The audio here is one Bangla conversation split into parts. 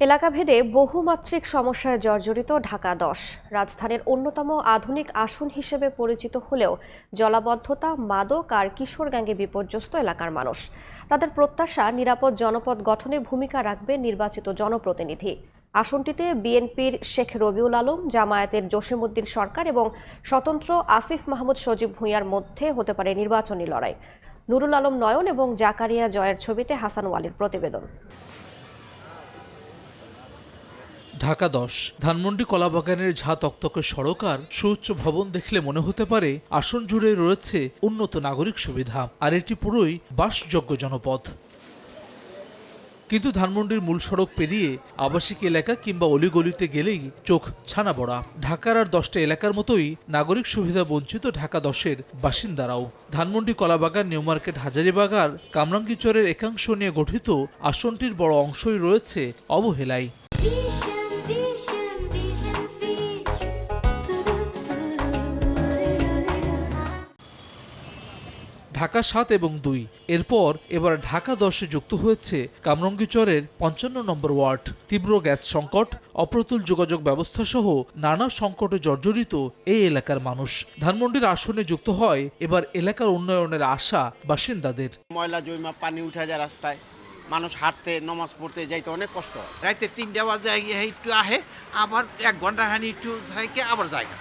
এলাকাভেদে বহুমাত্রিক সমস্যায় জর্জরিত ঢাকা দশ। রাজধানীর অন্যতম আধুনিক আসন হিসেবে পরিচিত হলেও জলাবদ্ধতা, মাদক আর কিশোর গ্যাঙ্গে বিপর্যস্ত এলাকার মানুষ। তাদের প্রত্যাশা নিরাপদ জনপদ গঠনে ভূমিকা রাখবে নির্বাচিত জনপ্রতিনিধি। আসনটিতে বিএনপির শেখ রবিউল আলম, জামায়াতের জসিমউদ্দিন সরকার এবং স্বতন্ত্র আসিফ মাহমুদ সজীব ভূঁইয়ার মধ্যে হতে পারে নির্বাচনী লড়াই। নুরুল আলম নয়ন এবং জাকারিয়া জয়ের ছবিতে হাসান ওয়ালির প্রতিবেদন। ঢাকা দশ। ধানমন্ডি কলাবাগানের ঝা তক্তকে সড়ক আর সুউচ্চ ভবন দেখলে মনে হতে পারে আসন জুড়ে রয়েছে উন্নত নাগরিক সুবিধা, আর এটি পুরোই বাসযোগ্য জনপদ। কিন্তু ধানমন্ডির মূল সড়ক পেরিয়ে আবাসিক এলাকা কিংবা অলিগলিতে গেলেই চোখ ছানা বড়া ঢাকার আর দশটা এলাকার মতোই নাগরিক সুবিধা বঞ্চিত ঢাকা দশের বাসিন্দারাও। ধানমন্ডি কলাবাগান, নিউ মার্কেট হাজারিবাগার কামরাঙ্গিচরের একাংশ নিয়ে গঠিত আসনটির বড় অংশই রয়েছে অবহেলায়। ঢাকা সাত এবং দুই। এরপর এবার ঢাকা দশে যুক্ত হয়েছে কামরঙ্গীচরের পঞ্চান্ন নম্বর ওয়ার্ড। তীব্র গ্যাস সংকট অপ্রতুল যোগাযোগ ব্যবস্থা সহ নানা সংকটে জর্জরিত এই এলাকার মানুষ। ধানমন্ডির আসনে যুক্ত হয় এবার এলাকার উন্নয়নের আশা বাসিন্দাদের। ময়লা জৈমা পানি উঠে যায় রাস্তায়। মানুষ হাঁটতে নমাজ পড়তে যাইতে অনেক কষ্ট হয়। রাইতে তিনটা বাজে গিয়ে একটু আহে আবার এক ঘণ্টা হানি একটু থাকে আবার জায়গা।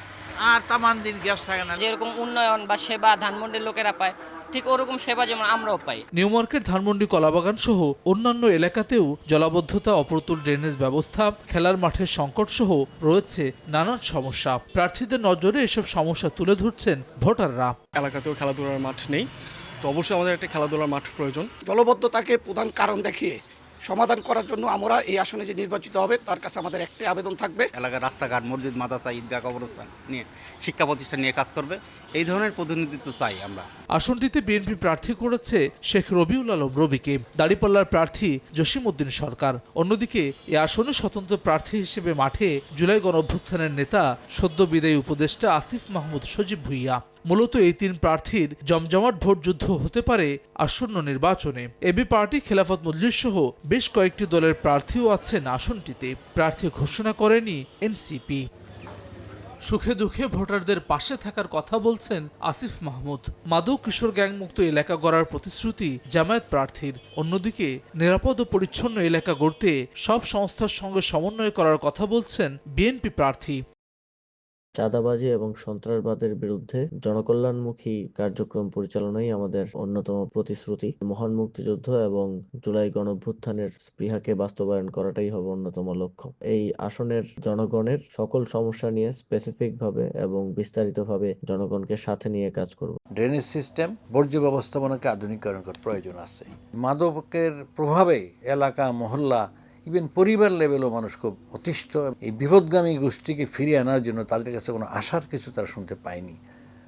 আর তামান দিন গ্যাস থাকে না। যেরকম উন্নয়ন বা সেবা ধানমন্ডির লোকেরা পায় ঠিক ওরকম সেবা যেমন আমরাও পাই। নিউ মার্কেট ধানমন্ডি কলাবাগান সহ অন্যান্য এলাকাতেও জলাবদ্ধতা অপ্রতুল ড্রেনেজ ব্যবস্থা খেলার মাঠের সংকট সহ রয়েছে নানান সমস্যা। প্রার্থীদের নজরে এসব সমস্যা তুলে ধরছেন ভোটাররা। এলাকাতেও খেলাধুলার মাঠ নেই। তো অবশ্যই আমাদের একটা খেলাধুলার মাঠ প্রয়োজন। জলবদ্ধতাকে প্রধান কারণ দেখিয়ে সমাধান করার জন্য আমরা এই আসনে যে নির্বাচিত হবে তার কাছে আমাদের একটাই আবেদন থাকবে। এলাকার রাস্তাঘাট মসজিদ মাদ্রাসা ঈদগাহ কবরস্থান নিয়ে শিক্ষা প্রতিষ্ঠান নিয়ে কাজ করবে। এই ধরনের প্রতিনিধিত্ব চাই আমরা। আসনটিতে বিএনপি প্রার্থী করেছে শেখ রবিউল আলম রবিকে দাড়িপাল্লার প্রার্থী জসিমউদ্দিন সরকার। অন্যদিকে এ আসনে স্বতন্ত্র প্রার্থী হিসেবে মাঠে জুলাই গণ অভ্যুত্থানের নেতা সদ্য বিদায়ী উপদেষ্টা আসিফ মাহমুদ সজীব ভুইয়া। মূলত এই তিন প্রার্থীর জমজমাট ভোট যুদ্ধ হতে পারে আসন্ন নির্বাচনে। এবি পার্টি, খেলাফত মজলিস সহ বেশ কয়েকটি দলের প্রার্থীও আছেন আসনটিতে। প্রার্থী ঘোষণা করেনি এনসিপি। সুখে দুঃখে ভোটারদের পাশে থাকার কথা বলছেন আসিফ মাহমুদ। মাদক, কিশোর গ্যাংমুক্ত এলাকা গড়ার প্রতিশ্রুতি জামায়াত প্রার্থীর। অন্যদিকে, নিরাপদ ও পরিচ্ছন্ন এলাকা গড়তে সব সংস্থার সঙ্গে সমন্বয় করার কথা বলছেন বিএনপি প্রার্থী। চাঁদাবাজি এবং সন্ত্রাসবাদের বিরুদ্ধে জনকল্যাণমুখী কার্যক্রম পরিচালনাই আমাদের অন্যতম প্রতিশ্রুতি। মহান মুক্তিযুদ্ধ এবং জুলাই গণঅভ্যুত্থানের স্পৃহাকে বাস্তবায়ন করাটাই হবে অন্যতম লক্ষ্য। এই আসনের জনগণের সকল সমস্যা নিয়ে স্পেসিফিক ভাবে এবং বিস্তারিতভাবে জনগণকে সাথে নিয়ে কাজ করব। ড্রেনেজ সিস্টেম, বর্জ্য ব্যবস্থাপনাকে আধুনিকরণ করার প্রয়োজন আছে। মাদকের প্রভাবে এলাকা, মহল্লা ইভেন পরিবার লেভেলও মানুষ খুব অতিষ্ঠ। এই বিপদগামী গোষ্ঠীকে ফিরিয়ে আনার জন্য তাদের কাছে কোনো আশার কিছু তারা শুনতে পায়নি।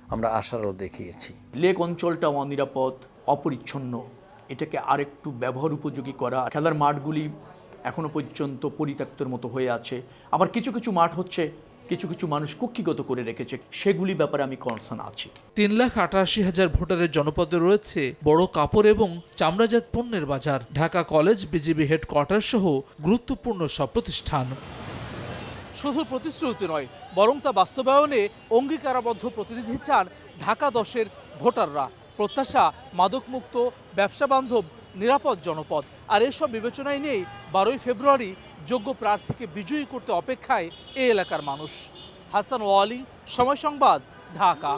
আমরা আশারও দেখিয়েছি। লেক অঞ্চলটা অনিরাপদ, অপরিচ্ছন্ন। এটাকে আরেকটু ব্যবহার উপযোগী করা, খেলার মাঠগুলি এখনও পর্যন্ত পরিত্যক্তর মতো হয়ে আছে। আবার কিছু কিছু মাঠ হচ্ছে কিছু কিছু মানুষ কুক্ষিগত করে রেখেছে। সেগুলি ব্যাপারে আমি কনসার্ন আছি। তিন লাখ আটাশি হাজার ভোটারের জনপদে রয়েছে বড় কাপড় এবং চামড়াজাত পণ্যের বাজার। ঢাকা কলেজ বিজিবি হেডকোয়ার্টার সহ গুরুত্বপূর্ণ সব প্রতিষ্ঠান। শুধু প্রতিশ্রুতি নয় বরং তা বাস্তবায়নে অঙ্গীকারাবদ্ধ প্রতিনিধি চান ঢাকা দশের ভোটাররা। প্রত্যাশা মাদকমুক্ত ব্যবসা বান্ধব নিরাপদ জনপদ। আর এসব বিবেচনায় নিয়েই বারোই ফেব্রুয়ারি যোগ্য প্রার্থীকে বিজয়ী করতে অপেক্ষায় এ এলাকার মানুষ। হাসান ওয়ালি, সময় সংবাদ, ঢাকা।